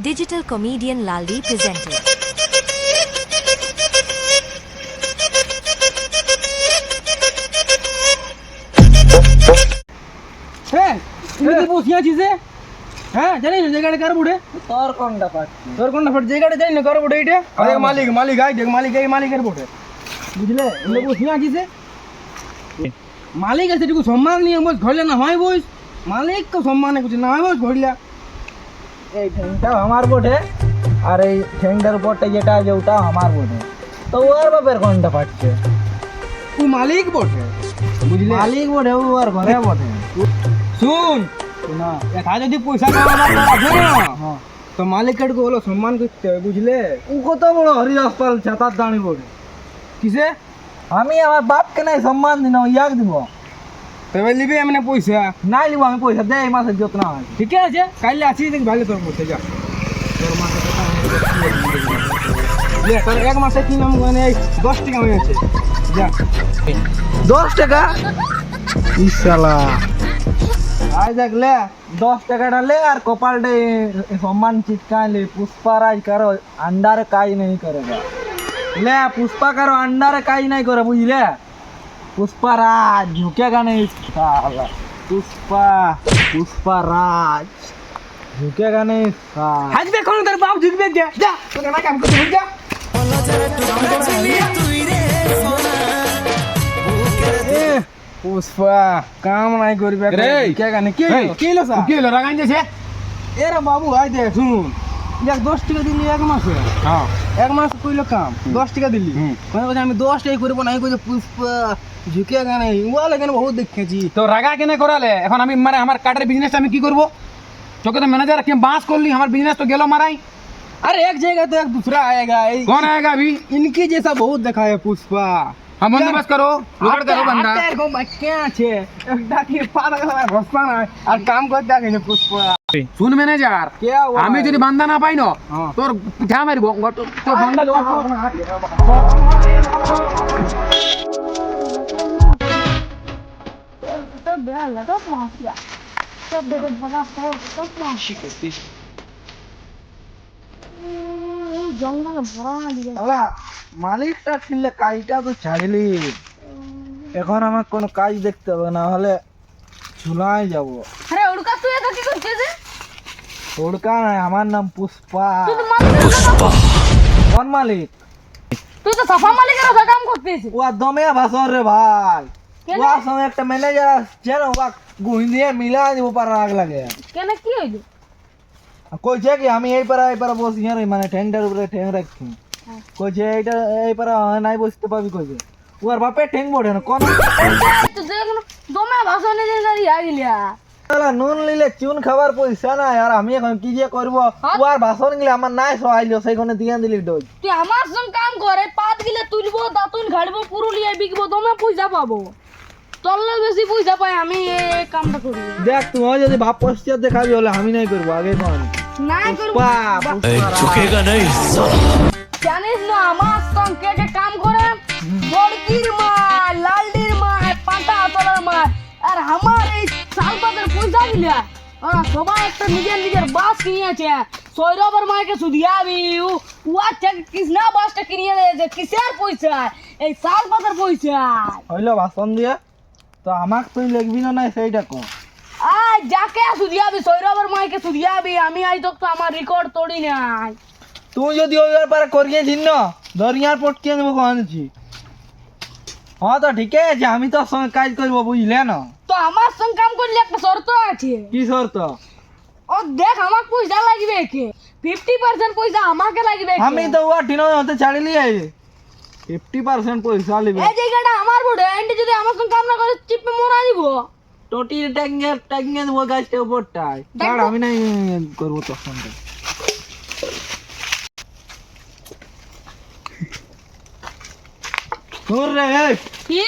Digital comedian Laldi presented. হ্যাঁ তুই কি বসিয়া আছিস রে? হ্যাঁ জানি না জায়গাটা কার বুড়ে তোর কোনটা পাচ্ছি তোর কোনটা ফট জায়গাটা জানি না কার বুড়ে এটা আর এক মালিক মালিক আই দেখ মালিক এই মালিকের বুড়ে বুঝলে এলে বসিয়া আছিস রে? মালিক আছে যেটুকু সম্মান নিয়ে বস ঘরলে না হয় বস মালিক তো সম্মান কিছু না হয় বস ঘরলা এই ঠ্যাংটাও আমার বটে আর এই ঠ্যাংটার উপরটা যেটা আছে ওটাও আমার বটে। তো ওর বাপের কোনটা পাচ্ছে তুই মালিক বটে? বুঝলে? মালিক বটে ও আর ঘরে বটে। শুন না। যদি পয়সা না হ্যাঁ। তো মালিকের হলো সম্মান করতে হবে বুঝলে? ও কত বড় হরিদাস পাল ছাতার দাঁড়ি বটে। কিসে? আমি আমার বাপকে নাই সম্মান দিন ইয়াক দিব। তবে নিবি এমনি পয়সা? না নিব আমি পয়সা দেয় এই মাসের যত হয়। ঠিক আছে। কাইলে আছি দেখি ভালো তোর মধ্যে যা। তোর মাসে তোর এক মাসে কি নাম মানে দশ টাকা হয়েছে। যা। দশ টাকা? ইসালা আজ দেখলে দশ টাকাটা লে আর কপালটা সম্মান চিটকাইলে পুষ্পা রাজ কারও আন্ডারে কাজ নেই করে। লে পুষ্পা কারও আন্ডারে কাজ নাই করে বুঝলে? পুষ্পারাজ ঝুঁকে গানে সালা পুষ্পা। পুষ্পারাজ ঝুঁকে গানে সালা হাজবে কোন তোর বাপ ঝুঁকবে যা যা। তোর না কাম করতে যা। পুষ্পা কাম নাই করবে কে গানে কে কে লো সা কে লো রাগান যাছে এরা বাবু আই দে শুন দেখ দশ টাকা দিলি এক মাসে হ্যাঁ এক মাস কইলো কাম দশ টাকা দিলি হুম। মানে বলছে আমি দশ টাকা করবো না আমি কইছে পুষ্পা ঝুঁকে গানে ওয়ালে কেন বহুত দেখেছি তো রাগা কেনে করালে এখন আমি মানে আমার কাঠের বিজনেস আমি কি করব তোকে তো ম্যানেজার কে বাস করলি আমার বিজনেস তো গেল মারাই अरे एक जगह तो एक दूसरा आएगा ये- कौन आएगा अभी इनकी जैसा बहुत देखा है पुष्पा હા બંદોબસ્ત કરો લુગડ કરો બંદા અત્યારે કો ક્યાં છે દાદી પાડા আর কাম পুষ্প শুন ম্যানেজার আমি যদি বান্দা না পাই না তোর পিঠা মারিব তোর বান্দা তো জঙ্গলে ভরা দিয়ে মালিকটা ছিলে কাজটা তো ছাড়লি। এখন আমার কোনো কাজ দেখতে হবে না হলে ঝুলাই যাব। আরে ওড়কা তুই এটা কি করছিস রে? ওড়কা নাই আমার নাম পুষ্পা। সাথে কোন মালিক? তুই তো সাফা মালিকের সাথে কাম করতেছিস ও দমে ভাষণ রে ভাই? ওর সঙ্গে একটা ম্যানেজার আসছে না ওয়া গুহি দিয়ে মিলা দিব পার রাগ লাগে। কেন কি হইল? কইছে কি আমি এই পারা এই পারা বসি রে মানে ঠ্যাংটার উপরে ঠ্যাং রাখছি। কইছে এইটা এই পারা নাই বসতে পাবি কইছে ওর বাপে ঠ্যাং বড়ে না কোন দমে ভাষণ দাঁড়ি আইলিয়া নুন লিলে চুন খাবার পয়সা নাই আর আমি এখন কি যে করব? হ্যাঁ? ওর ভাষণ গিলে আমার নাই সহাইলো সেইখানে দিয়ে দিলি ডোজ। তুই আমার সঙ্গে কাম করে পাত গিলে তুলবো দাতুন ঘাড়বো পুরুলিয়ায় বিকবো দমে পয়সা পাবো। চললে বেশি পয়সা পাই আমি এই কামটা করি। দেখ তুই যদি ভাব পশ্চাৎ দেখাবি হলে আমি নাই করব আগে কোন। নাই করব পুষ্পা পুষ্পা জানিস না আমার সঙ্গে কে কে কাম করে বড়কির মা লালডির মা পাটা তলার মা আর আমার এই সালপাতের পয়সা দিলা ওরা সবাই একটা নিজের নিজের বাস কিনিয়েছে সৌরভের মাকে সুদিয়াবি উয়ার থেকে কৃষ্ণা বাসটা কিনিয়ে দিয়েছে কিসের পয়সা? এই সালপাতের পয়সা। হইল ভাষণ দিয়ে তো আমাক তুই লিখবি না নাই সেইটা আয় যাকে সুদিয়াবি সৌরভের মাকে সুদিয়াবি আমি আজ তো আমার রেকর্ড তোড়ি নাই। তুই যদি ওই ব্যাপারে করিয়েছিস না দরিয়ার পটকে নেব কহানছি হ্যাঁ তো ঠিকই আছে আমি তোর সঙ্গে কাজ করব বুঝলে না? তো আমার সঙ্গে কাম করলে একটা শর্ত আছে। কি শর্ত? ও দেখ আমার পয়সা লাগবে কে? ফিফটি পার্সেন্ট পয়সা আমাকে লাগবে আমি তো ওয়া টিনো হতে ছাড়িলি ফিফটি পার্সেন্ট পয়সা লিবে। এই জায়গাটা আমার বড় এন্টি যদি আমার সঙ্গে কাম না করে চিপে মোরা দিব। টোটি ট্যাঙ্গে ট্যাঙ্গে দেবো গাছটা উপরটায় ছাড় আমি নাই করব তোর সঙ্গে শুন রে এই, কি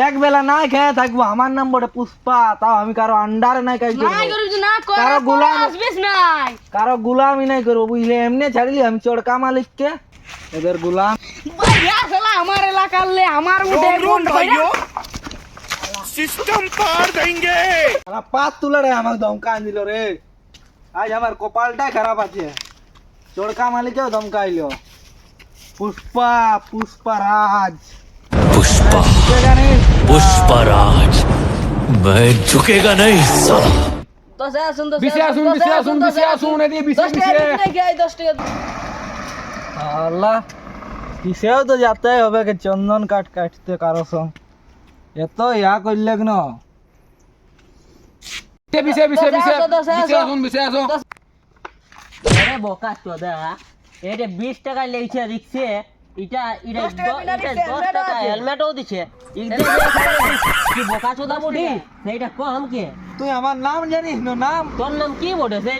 এক বেলা নাই খেয়ে থাকব আমার নাম বটে পুষ্পা তাও আমি কারও আন্ডারে নাই কাজ নাই করব করবি না করে কারও গোলাম- আসবিস নাই কারও গুলামি নাই করব বুঝলে এমনি ছাড়িলি আমি চড়কা মালিককে এদের গুলাম ভাইয়া শালা আমার এলাকার লে আমার উঠে কোন ভাইয়া পাত তুলে রে আমাকে দমকা দিল রে আজ আমার কপালটাই খারাপ আছে চোরকা মালিকেও ধমকাইলো পুষ্পা পুষ্পারাজ पुष्पा पुष्पराज मैं झुकेगा नहीं साला তো সে আসুন তো বিশে আসুন বিশে আসুন বিশে আসুন এদিকে বিশে দশ টাকা বিশে নাকি আই দশ টাকা আল্লাহ কিসেও তো যেতে হবে কে চন্দন কাঠ কাটতে কারো সঙ্গ এত ইয়া করলে কেন। আসুন আসুন। আরে বোকা এটা টাকা লেগেছে রিক্সে। এটা এটা দশ টাকা হেলমেটও টাকা আছে। হেলমেটও দিছে। কি বোকা চোদা বডি সেইটা কে তুই আমার নাম জানিস? না নাম? তোর নাম কি বটেছে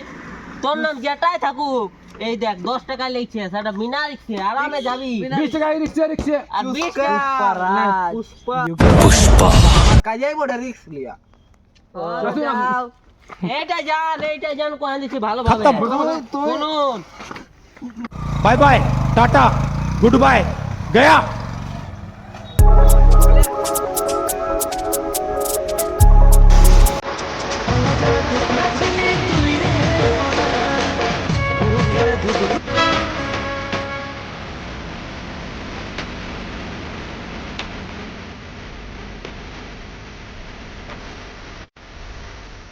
তোর নাম যেটাই থাকুক। এই দেখ 10 টাকা লিখছে সেটা বিনা রিক্সে আরামে যাবি 20 টাকা রিক্সে রিক্সে আর 20 টাকা পুষ্পা পুষ্পা কাজাই বড় রিক্স লিয়া এটা জান এটা জান কোন দিছি ভালোভাবে শুনুন bye bye tata good bye গয়া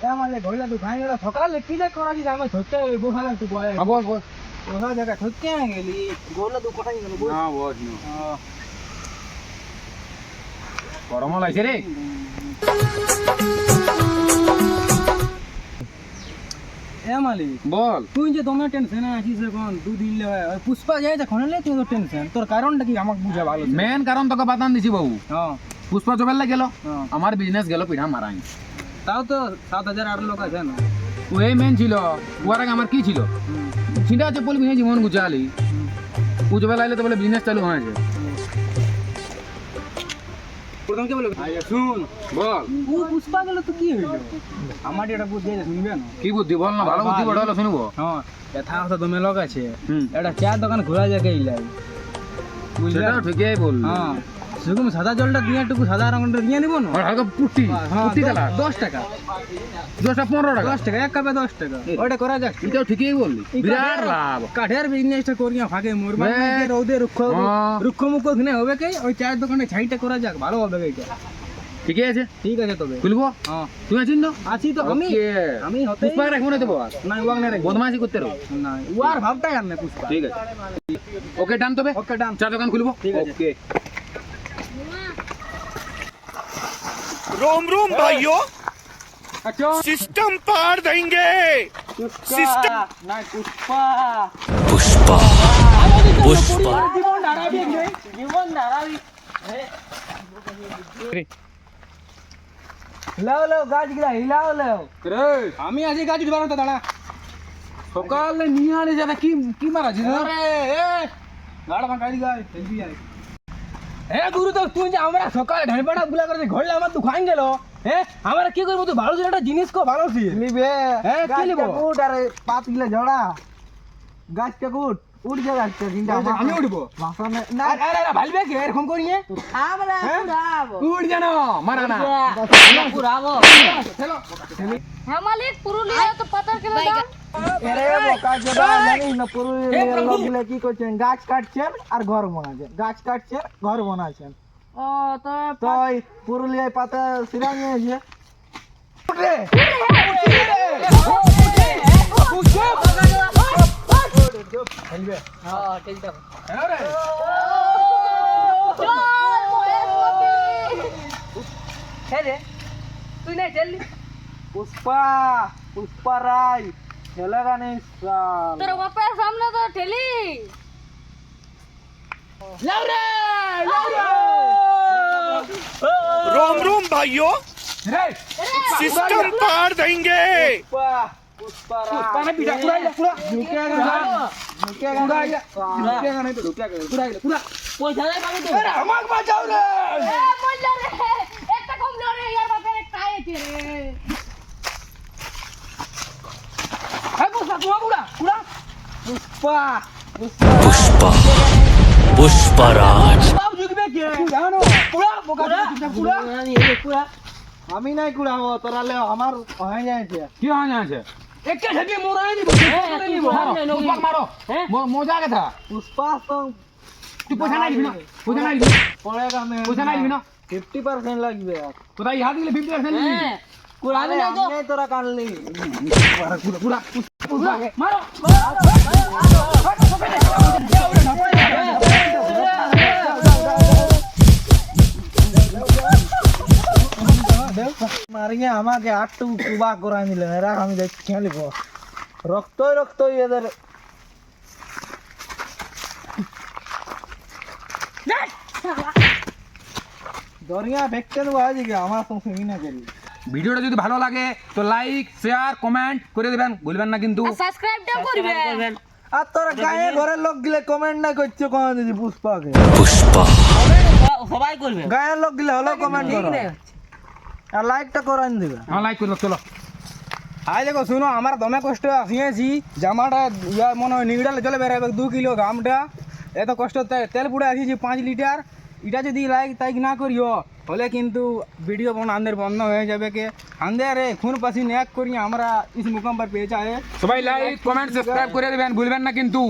আমালে ঘরে খাই গেল সকালে কি করা কি আমি ধরতে বসালে বলে হ্যাঁ বল বল বসা জায়গা ধরতে গেলি গোলে তো কোথায় গেল না বল গরম লাগছে রে এ মালিক বল তুই যে তোমার টেনশনে আছিস এখন দুদিন পুষ্পা যায় তখন তুই তো টেনশন তোর কারণটা কি আমাকে বুঝা ভালো। মেন কারণ তোকে বাতান দিছি বাবু হ্যাঁ পুষ্পা চবেলা গেল। আমার বিজনেস গেল পিঠা মারাই তাও তো সাত হাজার আট লোক আছে না? ওই মেন ছিল ওর আগে আমার কি ছিল? ছিটা আছে বলবি হ্যাঁ জীবন গুছালি। পুজোবেলা আইলে তো বলে বিজনেস চালু হয়েছে প্রথম কে বলে? শুন বল। ও পুষ্পা গেল তো কি হইল। আমার এটা বুদ্ধি আছে শুনবে না? কি বুদ্ধি? বল না ভালো বুদ্ধি বড় হলো শুনব। হ্যাঁ কথা লোক আছে। একটা দোকান ঘোরা জায়গায় ইলাই? বুঝলে? ঠিকই বল হ্যাঁ। সেরকম সাদা জলটা দিয়ে একটু সাদা রঙটা দিয়ে নিবো না? হালকা পুটি হ্যাঁ পুটি কালার। দশ টাকা। দশটা পনেরো টাকা। দশ টাকা এক কাপে দশ টাকা। ওটা করা যাক। এটাও ঠিকই বললি। বিরাট লাভ। কাঠের বিজনেসটা করিয়া ফাঁকে বে- নাকি, রুক্ষ হ্যাঁ। রুক্ষ মুখ কিনে হবে কি? ওই চায়ের দোকানে ছাইটা করা যাক ভালো হবে এইটা ঠিকই আছে। ঠিক আছে তবে। খুলবো? হ্যাঁ। তুই আছিস তো? আছি তো আমি। আমি হতে পুষ্পা রাখব না দেবো আর। না ওয়াং না রে। বদমাশি করতে রো না ওয়ার ভাবটাই আর না পুষ্পা। ঠিক আছে। ওকে ডান তবে। ওকে ডান। চা দোকান খুলবো? ঠিক আছে। ওকে। रोम रोम भाइयों আচ্ছা सिस्टम पार देंगे পুষ্পা না পুষ্পা पुष्पा पुष्पा জীবন দাঁড়াবি জীবন দাঁড়াবি হিলাও লেও গাছ গিলা হিলাও লেও রে আমি আছি গাছ উঠবার তো দাঁড়া সকালে নিয়ে আনি যাবে কি কি মারাছিস রে? আরে এ গাড় ভাঙা দি গায় এ গুরু তো তুই যে আমরা সকালে ঢাইপাড়া বুলা করে ঘরলে আমার তো খাই গেল হ্যাঁ আমরা কি করব? তুই ভালো ছিল একটা জিনিস কো ভালো ছিল লিবে হ্যাঁ, কি লিবো? কুট আর পাত গিলা জড়া। গাছ কুট উঠ যা গাছ কিন্তু আমি উঠবো না। আরে আরে আরে ভালবে কি? এরকম করিয়ে? আমরা পুরাবো উঠ যেন মারা না। পুরাবো হ্যাঁ মালিক পুরুলিয়া তো পাতার কেলে দাম এরে বোকা জোড়া জানিস না পুরুলিয়ার লোক গিলা কি করছেন? গাছ কাটছেন আর ঘর বানাচ্ছেন। গাছ কাটছেন ঘর বানাচ্ছেন। ও তো তো এই পুরুলিয়ায় পাতা সিরা নিয়েছে হ্যাঁ ঠিক আছে হ্যাঁ রে তুই নাই চললি পুষ্পা পুষ্পা রায়। ¡La gran es! ¡La gran es! ¡La gran es! ¡La gran es! ¡La gran es! ¡La Pushpa Pushpa Pushparaj আমি নাই কুড়াবো তোরা লে আমার হয় যাইছে কি হয় যাইছে একটা ঝাঁকি মোরাই নিব মারো মজা কথা? পুষ্পা তুই পয়সা নাই দিবি পয়সা নাই দিবি পড়ে গামে পয়সা নাই দিবি 50% লাগবে। তোরা ইহা দিলে 50% লাগবে কুড়াবি না তো। তোরা কানলি। পুরা পুরা পুষ্পা মারো মারিয়ে আমাকে আটটু কুবা করাই নিলে এরা আমি দেখ খেলিব রক্তই রক্তই এদের দরিয়া ফেকতে দেবো আজকে আমার সঙ্গে মিনা করি ভিডিওটা যদি ভালো লাগে তো লাইক শেয়ার কমেন্ট করে দেবেন। বলবেন না কিন্তু। সাবস্ক্রাইবটাও করবেন। আর তোর গায়ে ঘরের লোক গিলে কমেন্ট না করছে কোন দিদি পুষ্পাকে। পুষ্পা। সবাই করবে। গায়ের লোক গিলে হলো কমেন্ট করো। আর লাইকটা করান দিবে। হ্যাঁ লাইক করবে চলো। আই দেখো শুনো আমার দমে কষ্ট আসিয়েছি। জামাটা ইয়া মনে হয় নিগড়ালে চলে বেড়াবে দু কিলো ঘামটা এত কষ্ট তেল পুড়ে আসিয়েছি পাঁচ লিটার। এটা যদি লাইক তাইক না করিও হলে কিন্তু ভিডিও বন আন্দের বন্ধ হয়ে যাবে কে আন্দে রে খুন পাসি ন্যাক করি আমরা ইস মুকাম पर পেয়ে চাহে সবাই লাইক কমেন্ট সাবস্ক্রাইব করে দেবেন ভুলবেন না কিন্তু